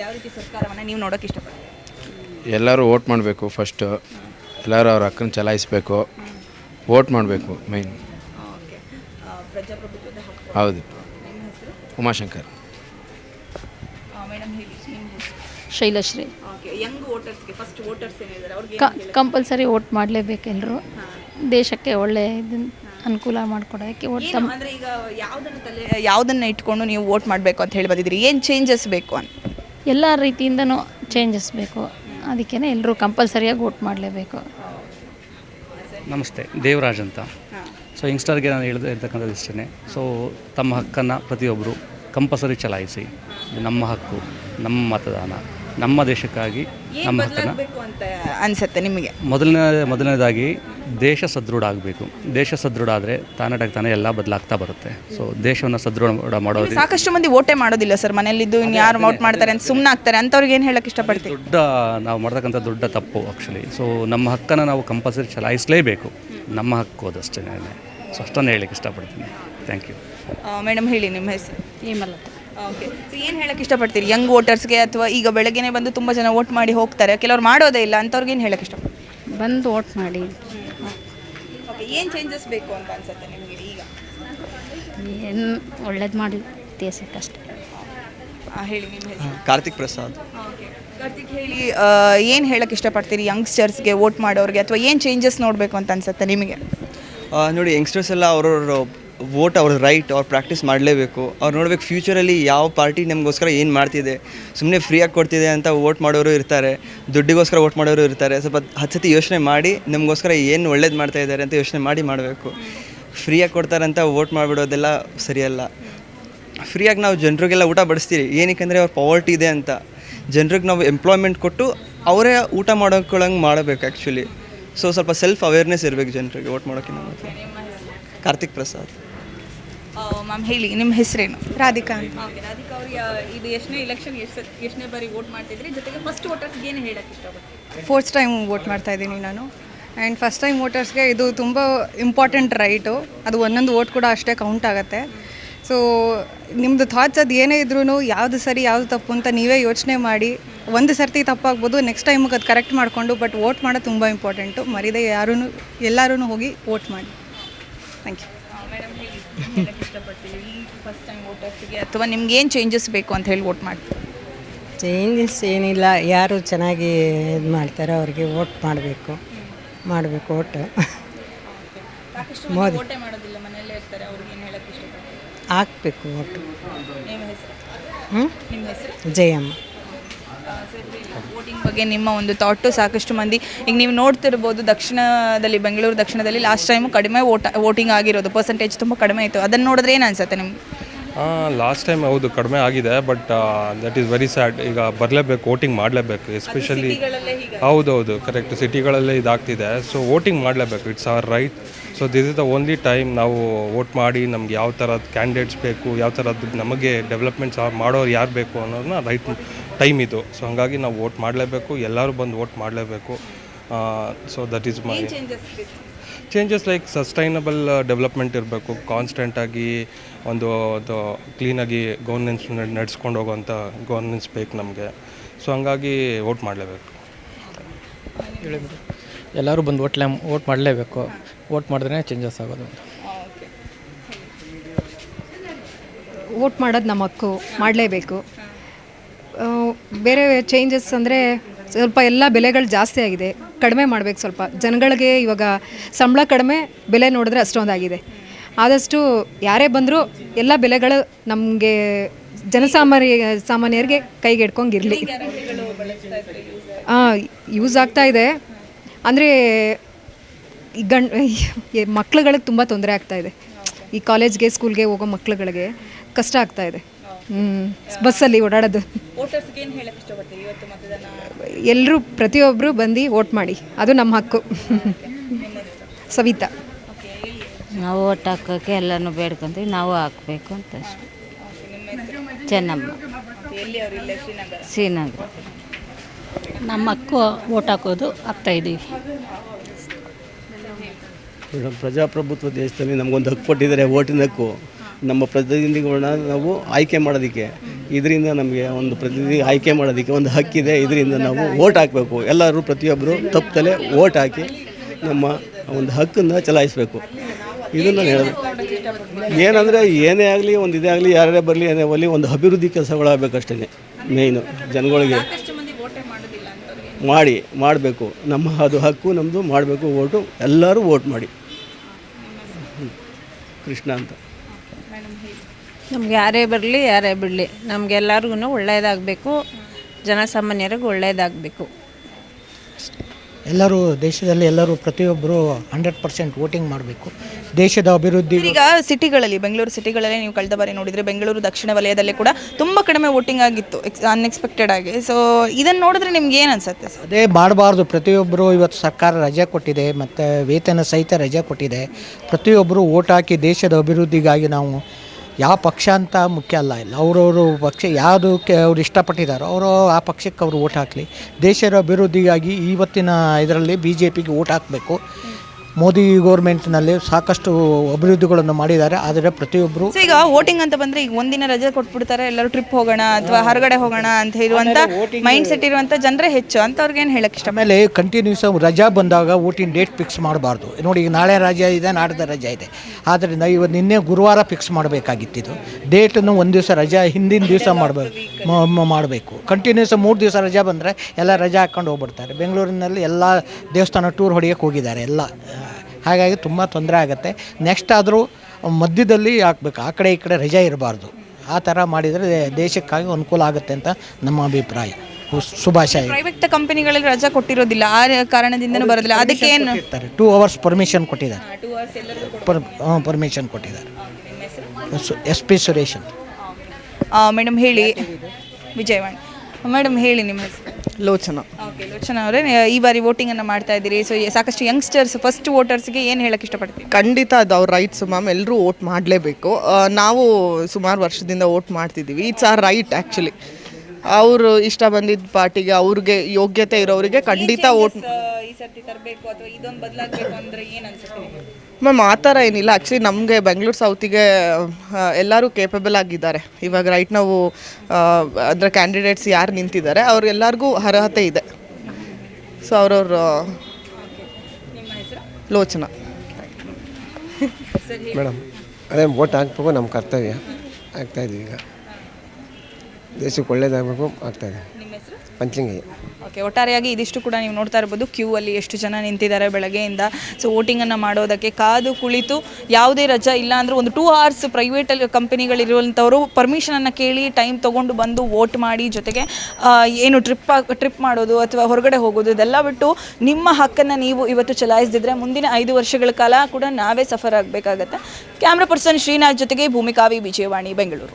ಯಾವ ರೀತಿ ಸರ್ಕಾರವನ್ನು ನೀವು ನೋಡೋಕೆ ಇಷ್ಟಪಡ್ತೀರಿ? ಎಲ್ಲರೂ ಓಟ್ ಮಾಡಬೇಕು ಫಸ್ಟು. ಎಲ್ಲರೂ ಅವ್ರ ಅಕ್ಕನ ಚಲಾಯಿಸಬೇಕು. ಓಟ್ ಮಾಡಬೇಕು ಮೈನ್ ಓಕೆ. ಪ್ರಜಾಪ್ರಭುತ್ವದ ಹಕ್ಕು. ಹೌದು. ನಿಮ್ಮ ಹೆಸರು? ಉಮಾಶಂಕರ್. ಮೇಡಮ್ ಹೇಳಿ ನಿಮ್ಮ ಹೆಸರು? ಶೈಲಶ್ರೀ. ಓಕೆ ಯಂಗ್ ವೋಟರ್ಸ್ಗೆ ಫಸ್ಟ್ ವೋಟರ್ಸ್ ಏನಿದ್ದಾರೆ ಅವ್ರಿಗೆ ಕ ಕಂಪಲ್ಸರಿ ಓಟ್ ಮಾಡಲೇಬೇಕು ಎಲ್ಲರೂ ದೇಶಕ್ಕೆ ಒಳ್ಳೆ ಇದನ್ನ ಅನುಕೂಲ ಮಾಡಿಕೊಡೋದಕ್ಕೆ ಓಟ್ ತಮ್ಮ ಅಂದರೆ ಈಗ ಯಾವುದನ್ನು ತಲೆ ಯಾವುದನ್ನು ಇಟ್ಕೊಂಡು ನೀವು ವೋಟ್ ಮಾಡಬೇಕು ಅಂತ ಹೇಳಿ ಬಂದಿದ್ದೀರಿ. ಏನು ಚೇಂಜಸ್ ಬೇಕು ಅಂತ? ಎಲ್ಲ ರೀತಿಯಿಂದನೂ ಚೇಂಜಸ್ ಬೇಕು. ಅದಕ್ಕೇ ಎಲ್ಲರೂ ಕಂಪಲ್ಸರಿಯಾಗಿ ವೋಟ್ ಮಾಡಲೇಬೇಕು. ನಮಸ್ತೆ ದೇವರಾಜ್ ಅಂತ. ಸೊ ಯಂಗ್ಸ್ಟರ್ಗೆ ನಾನು ಹೇಳ್ದೆ ಇರ್ತಕ್ಕಂಥದ್ದು ಇಷ್ಟೇ ಸೊ ತಮ್ಮ ಹಕ್ಕನ್ನು ಪ್ರತಿಯೊಬ್ಬರು ಕಂಪಲ್ಸರಿ ಚಲಾಯಿಸಿ. ಇದು ನಮ್ಮ ಹಕ್ಕು ನಮ್ಮ ಮತದಾನ. ನಮ್ಮ ದೇಶಕ್ಕಾಗಿ ನಮ್ಮ ಹಕ್ಕನ್ನು. ಬದಲಾಗಬೇಕು ಅಂತ ಅನ್ಸುತ್ತೆ ನಿಮಗೆ? ಮೊದಲನೇ ಮೊದಲನೇದಾಗಿ ದೇಶ ಸದೃಢ ಆಗಬೇಕು. ದೇಶ ಸದೃಢ ಆದರೆ ತಾನಾಟಾಗಿ ತಾನೇ ಎಲ್ಲ ಬದಲಾಗ್ತಾ ಬರುತ್ತೆ. ಸೊ ದೇಶವನ್ನು ಸದೃಢ ಮಾಡೋದು ಸಾಕಷ್ಟು ಮಂದಿ ಓಟೆ ಮಾಡೋದಿಲ್ಲ ಸರ್? ಮನೆಯಲ್ಲಿದ್ದು ಇನ್ನು ಯಾರು ವೋಟ್ ಮಾಡ್ತಾರೆ ಅಂತ ಸುಮ್ಮನೆ ಆಗ್ತಾರೆ. ಅಂಥವ್ರಿಗೆ ಏನು ಹೇಳಕ್ಕೆ ಇಷ್ಟಪಡ್ತೀವಿ ದೊಡ್ಡ ನಾವು ಮಾಡ್ತಕ್ಕಂಥ ದೊಡ್ಡ ತಪ್ಪು ಆ್ಯಕ್ಚುಲಿ ಸೊ ನಮ್ಮ ಹಕ್ಕನ್ನು ನಾವು ಕಂಪಲ್ಸರಿ ಚಲಾಯಿಸಲೇಬೇಕು. ನಮ್ಮ ಹಕ್ಕು ಅದಷ್ಟೇ ಸೊ ಅಷ್ಟನ್ನು ಹೇಳಕ್ಕೆ ಇಷ್ಟಪಡ್ತೀನಿ. ಥ್ಯಾಂಕ್ ಯು ಮೇಡಮ್ ಹೇಳಿ ನಿಮ್ಮ ಹೆಸರು. ಹೇಮಲತ. ಓಕೆ ಏನು ಹೇಳಕ್ಕೆ ಇಷ್ಟಪಡ್ತೀರಿ? ಯಂಗ್ ವೋಟರ್ಸ್ಗೆ ಅಥವಾ ಈಗ ಬೆಳಗ್ಗೆನೆ ಬಂದು ತುಂಬ ಜನ ವೋಟ್ ಮಾಡಿ ಹೋಗ್ತಾರೆ. ಕೆಲವ್ರು ಮಾಡೋದೇ ಇಲ್ಲ. ಅಂಥವ್ರಿಗೆ ಏನು ಹೇಳಕ್ಕೆ ಇಷ್ಟಪಡ್ತೀರಿ? ಬಂದು ವೋಟ್ ಮಾಡಿ. ಓಕೆ ಏನು ಚೇಂಜಸ್ ಬೇಕು ಅಂತ ಅನ್ಸುತ್ತೆ ನಿಮಗೆ ಈಗ? ಏನು ಒಳ್ಳೇದು ಮಾಡಿ ದೇಶಕ್ಕಷ್ಟೇ ಆ, ಹೇಳಿ ನಿಮ್ಮ ಹೆಸರು. ಕಾರ್ತಿಕ್ ಪ್ರಸಾದ್. ಓಕೆ ಕಾರ್ತಿಕ್ ಹೇಳಿ ಏನು ಹೇಳಕ್ಕೆ ಇಷ್ಟಪಡ್ತೀರಿ ಯಂಗ್ಸ್ಟರ್ಸ್ಗೆ ವೋಟ್ ಮಾಡೋರಿಗೆ? ಅಥವಾ ಏನು ಚೇಂಜಸ್ ನೋಡಬೇಕು ಅಂತ ಅನ್ಸುತ್ತೆ ನಿಮಗೆ? ನೋಡಿ ಯಂಗ್ಸ್ಟರ್ಸ್ ಎಲ್ಲ ಅವ್ರವ್ರ ವೋಟ್ ಅವ್ರ ರೈಟ್ ಅವ್ರು ಪ್ರಾಕ್ಟೀಸ್ ಮಾಡಲೇಬೇಕು. ಅವ್ರು ನೋಡ್ಬೇಕು ಫ್ಯೂಚರಲ್ಲಿ ಯಾವ ಪಾರ್ಟಿ ನಮಗೋಸ್ಕರ ಏನು ಮಾಡ್ತಿದೆ. ಸುಮ್ಮನೆ ಫ್ರೀಯಾಗಿ ಕೊಡ್ತಿದೆ ಅಂತ ವೋಟ್ ಮಾಡೋರು ಇರ್ತಾರೆ. ದುಡ್ಡಿಗೋಸ್ಕರ ವೋಟ್ ಮಾಡೋರು ಇರ್ತಾರೆ. ಸ್ವಲ್ಪ ಹತ್ತು ಸತಿ ಯೋಚನೆ ಮಾಡಿ ನಮಗೋಸ್ಕರ ಏನು ಒಳ್ಳೇದು ಮಾಡ್ತಾ ಇದ್ದಾರೆ ಅಂತ ಯೋಚನೆ ಮಾಡಿ ಮಾಡಬೇಕು. ಫ್ರೀಯಾಗಿ ಕೊಡ್ತಾರೆ ಅಂತ ವೋಟ್ ಮಾಡಿಬಿಡೋದೆಲ್ಲ ಸರಿಯಲ್ಲ. ಫ್ರೀಯಾಗಿ ನಾವು ಜನರಿಗೆಲ್ಲ ಊಟ ಬಡಿಸ್ತೀವಿ ಏನಕ್ಕೆ ಅವ್ರ ಪವರ್ಟಿ ಇದೆ ಅಂತ. ಜನರಿಗೆ ನಾವು ಎಂಪ್ಲಾಯ್ಮೆಂಟ್ ಕೊಟ್ಟು ಅವರೇ ಊಟ ಮಾಡೋಕೊಳ್ಳಂಗೆ ಮಾಡಬೇಕು ಆ್ಯಕ್ಚುಲಿ ಸೊ ಸ್ವಲ್ಪ ಸೆಲ್ಫ್ ಅವೇರ್ನೆಸ್ ಇರಬೇಕು ಜನರಿಗೆ ವೋಟ್ ಮಾಡೋಕ್ಕಿಂತ ಮೊದಲು ಕಾರ್ತಿಕ್ ಪ್ರಸಾದ್. ಮ್ಯಾಮ್ ಹೇಳಿ ನಿಮ್ಮ ಹೆಸರೇನು? ರಾಧಿಕಾ ಅಂತ. ಓಕೆ ರಾಧಿಕಾ ಅವ್ರಿಗೆ ಇದು ಎಷ್ಟನೇ ಇಲೆಕ್ಷನ್ ಎಷ್ಟು ಎಷ್ಟನೇ ಬಾರಿ ವೋಟ್ ಮಾಡ್ತಿದ್ರಿ? ಜೊತೆಗೆ ಫಸ್ಟ್ ವೋಟರ್ಸ್ಗೆ ಏನು ಹೇಳಕ್ಕೆ ಇಷ್ಟಪಡ್ತೀರಿ? ಫೋರ್ತ್ ಟೈಮ್ ವೋಟ್ ಮಾಡ್ತಾ ಇದ್ದೀನಿ ನಾನು. ಆ್ಯಂಡ್ ಫಸ್ಟ್ ಟೈಮ್ ವೋಟರ್ಸ್ಗೆ ಇದು ತುಂಬ ಇಂಪಾರ್ಟೆಂಟ್ ರೈಟು ಅದು ಒಂದೊಂದು ವೋಟ್ ಕೂಡ ಅಷ್ಟೇ ಕೌಂಟ್ ಆಗುತ್ತೆ. ಸೊ ನಿಮ್ಮದು ಥಾಟ್ಸ್ ಅದು ಏನೇ ಇದ್ರೂ ಯಾವುದು ಸರಿ ಯಾವುದು ತಪ್ಪು ಅಂತ ನೀವೇ ಯೋಚನೆ ಮಾಡಿ. ಒಂದು ಸರ್ತಿ ತಪ್ಪಾಗ್ಬೋದು ನೆಕ್ಸ್ಟ್ ಟೈಮಿಗೆ ಅದು ಕರೆಕ್ಟ್ ಮಾಡಿಕೊಂಡು ಬಟ್ ವೋಟ್ ಮಾಡೋದು ತುಂಬ ಇಂಪಾರ್ಟೆಂಟು ಮರಿದೇ ಯಾರೂ ಎಲ್ಲರೂ ಹೋಗಿ ವೋಟ್ ಮಾಡಿ. ಥ್ಯಾಂಕ್ ಯು ಹೇಳಕ್ಕೆ ಇಷ್ಟಪಡ್ತೀವಿ ಫಸ್ಟ್ ಟೈಮ್ ವೋಟರ್ಸ್ಗೆ ಅಥವಾ ನಿಮ್ಗೆ ಏನು ಚೇಂಜಸ್ ಬೇಕು ಅಂತ ಹೇಳಿ ವೋಟ್ ಮಾಡ್ತೀವಿ ಚೇಂಜಸ್ ಏನಿಲ್ಲ ಯಾರು ಚೆನ್ನಾಗಿ ಇದು ಮಾಡ್ತಾರೋ ಅವ್ರಿಗೆ ವೋಟ್ ಮಾಡಬೇಕು. ಮಾಡಬೇಕು ವೋಟ್ ಸಾಕಷ್ಟು ಮೋದಿ. ವೋಟೇ ಮಾಡೋದಿಲ್ಲ ಮನೆಯಲ್ಲೇ ಇರ್ತಾರೆ ಅವ್ರಿಗೆ ಏನು ಹೇಳಕ್ಕೆ ಇಷ್ಟಪಡ್ತೀವಿ ಹಾಕ್ಬೇಕು ವೋಟ್ ನಿಮ್ಮ ಹೆಸರು? ಹ್ಞೂ ನಿಮ್ಮ ಹೆಸರು? ಜಯಮ್ಮ. ವೋಟಿಂಗ್ ಬಗ್ಗೆ ನಿಮ್ಮ ಒಂದು ಥಾಟು ಸಾಕಷ್ಟು ಮಂದಿ. ಈಗ ನೀವು ನೋಡ್ತಿರ್ಬೋದು ದಕ್ಷಿಣದಲ್ಲಿ ಬೆಂಗಳೂರು ದಕ್ಷಿಣದಲ್ಲಿ ಲಾಸ್ಟ್ ಟೈಮು ಕಡಿಮೆ ವೋಟ ವೋಟಿಂಗ್ ಆಗಿರೋದು ಪರ್ಸೆಂಟೇಜ್ ತುಂಬ ಕಡಿಮೆ ಇತ್ತು. ಅದನ್ನು ನೋಡಿದ್ರೆ ಏನು ಅನ್ಸುತ್ತೆ ನಿಮ್ಗೆ ಲಾಸ್ಟ್ ಟೈಮ್ ಹೌದು ಕಡಿಮೆ ಆಗಿದೆ but that is very sad ಈಗ ಬರಲೇಬೇಕು ವೋಟಿಂಗ್ ಮಾಡಲೇಬೇಕು ಎಸ್ಪೆಷಲಿ ಹೌದೌದು ಕರೆಕ್ಟ್ ಸಿಟಿಗಳಲ್ಲೇ ಇದಾಗ್ತಿದೆ ಸೊ ವೋಟಿಂಗ್ ಮಾಡಲೇಬೇಕು. It's our right so this is the only time ನಾವು ವೋಟ್ ಮಾಡಿ ನಮ್ಗೆ ಯಾವ ಥರದ ಕ್ಯಾಂಡಿಡೇಟ್ಸ್ ಬೇಕು ಯಾವ ಥರದ್ದು ನಮಗೆ ಡೆವಲಪ್ಮೆಂಟ್ಸ್ ಮಾಡೋರು ಯಾರು ಬೇಕು ಅನ್ನೋದನ್ನ ರೈಟ್ ಟೈಮ್ ಇದು. ಸೊ ಹಾಗಾಗಿ ನಾವು ವೋಟ್ ಮಾಡಲೇಬೇಕು ಎಲ್ಲರೂ ಬಂದು ವೋಟ್ ಮಾಡಲೇಬೇಕು. So that is my changes like sustainable development ಇರಬೇಕು. ಕಾನ್ಸ್ಟೆಂಟಾಗಿ ಒಂದು ಅದು ಕ್ಲೀನಾಗಿ ಗೌರ್ನೆನ್ಸ್ ನಡೆಸ್ಕೊಂಡು ಹೋಗುವಂಥ ಗೌರ್ನೆನ್ಸ್ ಬೇಕು ನಮಗೆ. ಸೊ ಹಂಗಾಗಿ ವೋಟ್ ಮಾಡಲೇಬೇಕು. ಎಲ್ಲರೂ ಬಂದು ವೋಟ್ ವೋಟ್ ಮಾಡಲೇಬೇಕು. ವೋಟ್ ಮಾಡಿದ್ರೆ ಚೇಂಜಸ್ ಆಗೋದು ವೋಟ್ ಮಾಡೋದು ನಮ್ಮ ಹಕ್ಕು ಮಾಡಲೇಬೇಕು. ಬೇರೆ ಚೇಂಜಸ್ ಅಂದರೆ ಸ್ವಲ್ಪ ಎಲ್ಲ ಬೆಲೆಗಳು ಜಾಸ್ತಿ ಆಗಿದೆ. ಕಡಿಮೆ ಮಾಡಬೇಕು ಸ್ವಲ್ಪ. ಜನಗಳಿಗೆ ಇವಾಗ ಸಂಬಳ ಕಡಿಮೆ ಬೆಲೆ ನೋಡಿದ್ರೆ ಅಷ್ಟೊಂದಾಗಿದೆ. ಆದಷ್ಟು ಯಾರೇ ಬಂದರೂ ಎಲ್ಲ ಬೆಲೆಗಳು ನಮಗೆ ಜನಸಾಮಾನ್ಯ ಸಾಮಾನ್ಯರಿಗೆ ಕೈಗೆ ಹಿಡ್ಕೊಂಗಿರಲಿ. ಹಾಂ ಯೂಸ್ ಆಗ್ತಾ ಇದೆ. ಅಂದರೆ ಈ ಗಂಡ್ ಈ ಮಕ್ಳುಗಳಿಗೆ ತುಂಬ ತೊಂದರೆ ಆಗ್ತಾ ಇದೆ. ಈ ಕಾಲೇಜ್ಗೆ ಸ್ಕೂಲ್ಗೆ ಹೋಗೋ ಮಕ್ಳುಗಳಿಗೆ ಕಷ್ಟ ಆಗ್ತಾ ಇದೆ. ಹ್ಞೂ ಬಸ್ಸಲ್ಲಿ ಓಡಾಡೋದು. ಎಲ್ಲರೂ ಪ್ರತಿಯೊಬ್ಬರು ಬಂದು ವೋಟ್ ಮಾಡಿ. ಅದು ನಮ್ಮ ಹಕ್ಕು. ಸವಿತಾ. ನಾವು ಓಟ್ ಹಾಕೋಕ್ಕೆ ಎಲ್ಲನೂ ಬೇಡ್ಕೊಂತೀವಿ ನಾವು ಹಾಕಬೇಕು ಅಂತ ಅಷ್ಟೆ. ಚೆನ್ನಮ್ಮ. ಶ್ರೀನಗರ. ನಮ್ಮ ಹಕ್ಕು ಓಟ್ ಹಾಕೋದು ಹಾಕ್ತಾ ಇದ್ದೀವಿ ಮೇಡಮ್ ಪ್ರಜಾಪ್ರಭುತ್ವ ದೇಶದಲ್ಲಿ ನಮಗೊಂದು ಹಕ್ಕು ಕೊಟ್ಟಿದ್ದಾರೆ ಓಟಿನ ಹಕ್ಕು. ನಮ್ಮ ಪ್ರತಿನಿಧಿಗಳನ್ನ ನಾವು ಆಯ್ಕೆ ಮಾಡೋದಕ್ಕೆ. ಇದರಿಂದ ನಮಗೆ ಒಂದು ಪ್ರತಿನಿಧಿ ಆಯ್ಕೆ ಮಾಡೋದಕ್ಕೆ ಒಂದು ಹಕ್ಕಿದೆ. ಇದರಿಂದ ನಾವು ಓಟ್ ಹಾಕಬೇಕು. ಎಲ್ಲರೂ ಪ್ರತಿಯೊಬ್ಬರು ತಪ್ಪದಲ್ಲೇ ಓಟ್ ಹಾಕಿ ನಮ್ಮ ಒಂದು ಹಕ್ಕನ್ನು ಚಲಾಯಿಸಬೇಕು. ಇದನ್ನು ನಾನು ಹೇಳೋದು. ಏನಂದರೆ ಏನೇ ಆಗಲಿ ಒಂದು ಇದೇ ಆಗಲಿ ಯಾರೇ ಬರಲಿ ಏನೇ ಬರಲಿ ಒಂದು ಅಭಿವೃದ್ಧಿ ಕೆಲಸಗಳಾಗಬೇಕಷ್ಟೇ ಮೇಯ್ನು ಜನಗಳಿಗೆ ಮಾಡಿ ಮಾಡಬೇಕು. ನಮ್ಮ ಅದು ಹಕ್ಕು ನಮ್ಮದು ಮಾಡಬೇಕು ಓಟು ಎಲ್ಲರೂ ಓಟ್ ಮಾಡಿ. ಕೃಷ್ಣ ಅಂತ. ನಮ್ಗೆ ಯಾರೇ ಬರಲಿ ಯಾರೇ ಬಿಡಲಿ. ನಮಗೆಲ್ಲರಿಗೂ ಒಳ್ಳೆಯದಾಗಬೇಕು ಜನಸಾಮಾನ್ಯರಿಗೆ ಒಳ್ಳೆಯದಾಗಬೇಕು ಎಲ್ಲರೂ ದೇಶದಲ್ಲಿ ಎಲ್ಲರೂ ಪ್ರತಿಯೊಬ್ಬರು ಹಂಡ್ರೆಡ್ ಪರ್ಸೆಂಟ್ ವೋಟಿಂಗ್ ಮಾಡಬೇಕು. ದೇಶದ ಅಭಿವೃದ್ಧಿ ಈಗ ಸಿಟಿಗಳಲ್ಲಿ ಬೆಂಗಳೂರು ಸಿಟಿಗಳಲ್ಲಿ ನೀವು ಕಳೆದ ಬಾರಿ ನೋಡಿದರೆ ಬೆಂಗಳೂರು ದಕ್ಷಿಣ ವಲಯದಲ್ಲಿ ಕೂಡ ತುಂಬ ಕಡಿಮೆ ವೋಟಿಂಗ್ ಆಗಿತ್ತು ಅನ್ಎಕ್ಸ್ಪೆಕ್ಟೆಡ್ ಆಗಿ. ಸೊ ಇದನ್ನು ನೋಡಿದ್ರೆ ನಿಮ್ಗೆ ಏನು ಅನ್ಸುತ್ತೆ ಅದೇ ಮಾಡಬಾರ್ದು. ಪ್ರತಿಯೊಬ್ಬರು ಇವತ್ತು ಸರ್ಕಾರ ರಜೆ ಕೊಟ್ಟಿದೆ ಮತ್ತು ವೇತನ ಸಹಿತ ರಜೆ ಕೊಟ್ಟಿದೆ. ಪ್ರತಿಯೊಬ್ಬರು ಓಟ್ ಹಾಕಿ ದೇಶದ ಅಭಿವೃದ್ಧಿಗಾಗಿ ನಾವು ಯಾವ ಪಕ್ಷ ಅಂತ ಮುಖ್ಯ ಅಲ್ಲ. ಇಲ್ಲ ಅವರವರು ಪಕ್ಷ ಯಾವುದಕ್ಕೆ ಅವ್ರು ಇಷ್ಟಪಟ್ಟಿದ್ದಾರೋ ಅವರು ಆ ಪಕ್ಷಕ್ಕೆ ಅವರು ಓಟ್ ಹಾಕಲಿ. ದೇಶದ ಅಭಿವೃದ್ಧಿಗಾಗಿ ಇವತ್ತಿನ ಇದರಲ್ಲಿ ಬಿ ಜೆ ಪಿಗೆ ಓಟ್ ಹಾಕಬೇಕು. ಮೋದಿ ಗೌರ್ಮೆಂಟ್ನಲ್ಲಿ ಸಾಕಷ್ಟು ಅಭಿವೃದ್ಧಿಗಳನ್ನು ಮಾಡಿದ್ದಾರೆ. ಆದರೆ ಪ್ರತಿಯೊಬ್ಬರು ಸೊ ಈಗ ವೋಟಿಂಗ್ ಅಂತ ಬಂದ್ರೆ ಈಗ ಒಂದಿನ ರಜೆ ಕೊಟ್ಬಿಡ್ತಾರೆ ಎಲ್ಲರೂ ಟ್ರಿಪ್ ಹೋಗೋಣ ಅಥವಾ ಹೊರಗಡೆ ಹೋಗೋಣ ಅಂತ ಇರುವಂತ ಮೈಂಡ್ ಸೆಟ್ ಇರುವಂತ ಜನರೇ ಹೆಚ್ಚು ಅಂತವ್ರಿಗೆ ಏನು ಹೇಳಕ್ ಇಷ್ಟ? ಆಮೇಲೆ ಕಂಟಿನ್ಯೂಸ್ ರಜಾ ಬಂದಾಗ ವೋಟಿಂಗ್ ಡೇಟ್ ಫಿಕ್ಸ್ ಮಾಡಬಾರ್ದು. ನೋಡಿ ಈಗ ನಾಳೆ ರಜೆ ಇದೆ ನಾಡ್ದ ರಜೆ ಇದೆ. ಆದ್ದರಿಂದ ಇವತ್ತು ನಿನ್ನೆ ಗುರುವಾರ ಫಿಕ್ಸ್ ಮಾಡಬೇಕಾಗಿತ್ತಿದು ಡೇಟನ್ನು ಒಂದು ದಿವಸ ರಜಾ ಹಿಂದಿನ ದಿವಸ ಮಾಡಬೇಕು. ಮಾಡಬೇಕು ಕಂಟಿನ್ಯೂಸ್ ಮೂರು ದಿವಸ ರಜಾ ಬಂದರೆ ಎಲ್ಲ ರಜಾ ಹಾಕ್ಕೊಂಡು ಹೋಗ್ಬಿಡ್ತಾರೆ. ಬೆಂಗಳೂರಿನಲ್ಲಿ ಎಲ್ಲ ದೇವಸ್ಥಾನ ಟೂರ್ ಹೊಡೆಯೋಕ್ಕೆ ಹೋಗಿದ್ದಾರೆ ಎಲ್ಲ. ಹಾಗಾಗಿ ತುಂಬ ತೊಂದರೆ ಆಗುತ್ತೆ. ನೆಕ್ಸ್ಟ್ ಆದರೂ ಮಧ್ಯದಲ್ಲಿ ಹಾಕ್ಬೇಕು. ಆ ಕಡೆ ಈ ಕಡೆ ರಜೆ ಇರಬಾರ್ದು. ಆ ಥರ ಮಾಡಿದರೆ ದೇಶಕ್ಕಾಗಿ ಅನುಕೂಲ ಆಗುತ್ತೆ ಅಂತ ನಮ್ಮ ಅಭಿಪ್ರಾಯ. ಶುಭಾಶಯ. ಪ್ರೈವೇಟ್ ಕಂಪನಿಗಳಲ್ಲಿ ರಜಾ ಕೊಟ್ಟಿರೋದಿಲ್ಲ. ಆ ಕಾರಣದಿಂದ ಬರೋದಿಲ್ಲ. ಅದಕ್ಕೆ ಏನು? ಟೂ ಅವರ್ಸ್ ಪರ್ಮಿಷನ್ ಕೊಟ್ಟಿದ್ದಾರೆ. ಪರ್ ಪರ್ಮಿಷನ್ ಕೊಟ್ಟಿದ್ದಾರೆ. ಎಸ್ ಪಿ ಸುರೇಶ್ ಮೇಡಮ್ ಹೇಳಿ. ವಿಜಯವಾಣಿ. ಮೇಡಮ್ ಹೇಳಿ ನಿಮ್ಮ ಲೋಚನಾ. ಓಕೆ ಲೋಚನಾ ಅವರೇ ಈ ಬಾರಿ ವೋಟಿಂಗನ್ನು ಮಾಡ್ತಾ ಇದ್ದೀರಿ. ಸೊ ಸಾಕಷ್ಟು ಯಂಗ್ಸ್ಟರ್ಸ್ ಫಸ್ಟ್ ವೋಟರ್ಸ್ಗೆ ಏನು ಹೇಳಕ್ಕೆ ಇಷ್ಟಪಡ್ತೀವಿ ಖಂಡಿತ ಅದು ಅವ್ರ ರೈಟ್ಸ್ ಮ್ಯಾಮ್ ಎಲ್ಲರೂ ವೋಟ್ ಮಾಡಲೇಬೇಕು. ನಾವು ಸುಮಾರು ವರ್ಷದಿಂದ ವೋಟ್ ಮಾಡ್ತಿದ್ದೀವಿ. ಇಟ್ಸ್ ಆರ್ ರೈಟ್ ಆ್ಯಕ್ಚುಲಿ ಅವರು ಇಷ್ಟ ಬಂದಿದ್ದ ಪಾರ್ಟಿಗೆ ಅವ್ರಿಗೆ ಯೋಗ್ಯತೆ ಇರೋರಿಗೆ ಖಂಡಿತ ವೋಟ್ ಮ್ಯಾಮ್ ಆ ಥರ ಏನಿಲ್ಲ. ಆ್ಯಕ್ಚುಲಿ ನಮಗೆ ಬೆಂಗಳೂರು ಸೌತಿಗೆ ಎಲ್ಲರೂ ಕೇಪಬಲ್ ಆಗಿದ್ದಾರೆ. ಇವಾಗ ರೈಟ್ ನಾವು ಅಂದರೆ ಕ್ಯಾಂಡಿಡೇಟ್ಸ್ ಯಾರು ನಿಂತಿದ್ದಾರೆ ಅವ್ರಿಗೆಲ್ಲರಿಗೂ ಅರ್ಹತೆ ಇದೆ. ಸೊ ಅವ್ರವ್ರ ಲೋಚನ. ಮೇಡಮ್ ಅದೇ ವೋಟ್ ಹಾಕ್ಬೇಕು ನಮ್ಮ ಕರ್ತವ್ಯ. ಆಗ್ತಾಯಿದ್ದೀವಿ ಈಗ. ದೇಶಕ್ಕೆ ಒಳ್ಳೇದಾಗಬೇಕು ಆಗ್ತಾಯಿದೆ ಪಂಚಲಿಂಗಯ್ಯ ಓಕೆ ಒಟ್ಟಾರೆಯಾಗಿ ಇದಿಷ್ಟು ಕೂಡ ನೀವು ನೋಡ್ತಾ ಇರ್ಬೋದು ಕ್ಯೂ ಅಲ್ಲಿ ಎಷ್ಟು ಜನ ನಿಂತಿದ್ದಾರೆ ಬೆಳಗ್ಗೆಯಿಂದ. ಸೊ ವೋಟಿಂಗನ್ನು ಮಾಡೋದಕ್ಕೆ ಕಾದು ಕುಳಿತು ಯಾವುದೇ ರಜಾ ಇಲ್ಲ ಅಂದ್ರೆ ಒಂದು ಟೂ ಅವರ್ಸ್ ಪ್ರೈವೇಟ್ ಕಂಪನಿಗಳಿರುವಂಥವರು ಪರ್ಮಿಷನನ್ನು ಕೇಳಿ ಟೈಮ್ ತೊಗೊಂಡು ಬಂದು ವೋಟ್ ಮಾಡಿ ಜೊತೆಗೆ ಏನು ಟ್ರಿಪ್ ಟ್ರಿಪ್ ಮಾಡೋದು ಅಥವಾ ಹೊರಗಡೆ ಹೋಗೋದು, ಇದೆಲ್ಲ ಬಿಟ್ಟು ನಿಮ್ಮ ಹಕ್ಕನ್ನು ನೀವು ಇವತ್ತು ಚಲಾಯಿಸಿದ್ರೆ ಮುಂದಿನ ಐದು ವರ್ಷಗಳ ಕಾಲ ಕೂಡ ನಾವೇ ಸಫರ್ ಆಗಬೇಕಾಗತ್ತೆ. ಕ್ಯಾಮ್ರಾ ಪರ್ಸನ್ ಶ್ರೀನಾಥ್ ಜೊತೆಗೆ ಭೂಮಿಕಾವಿ ವಿಜಯವಾಣಿ, ಬೆಂಗಳೂರು.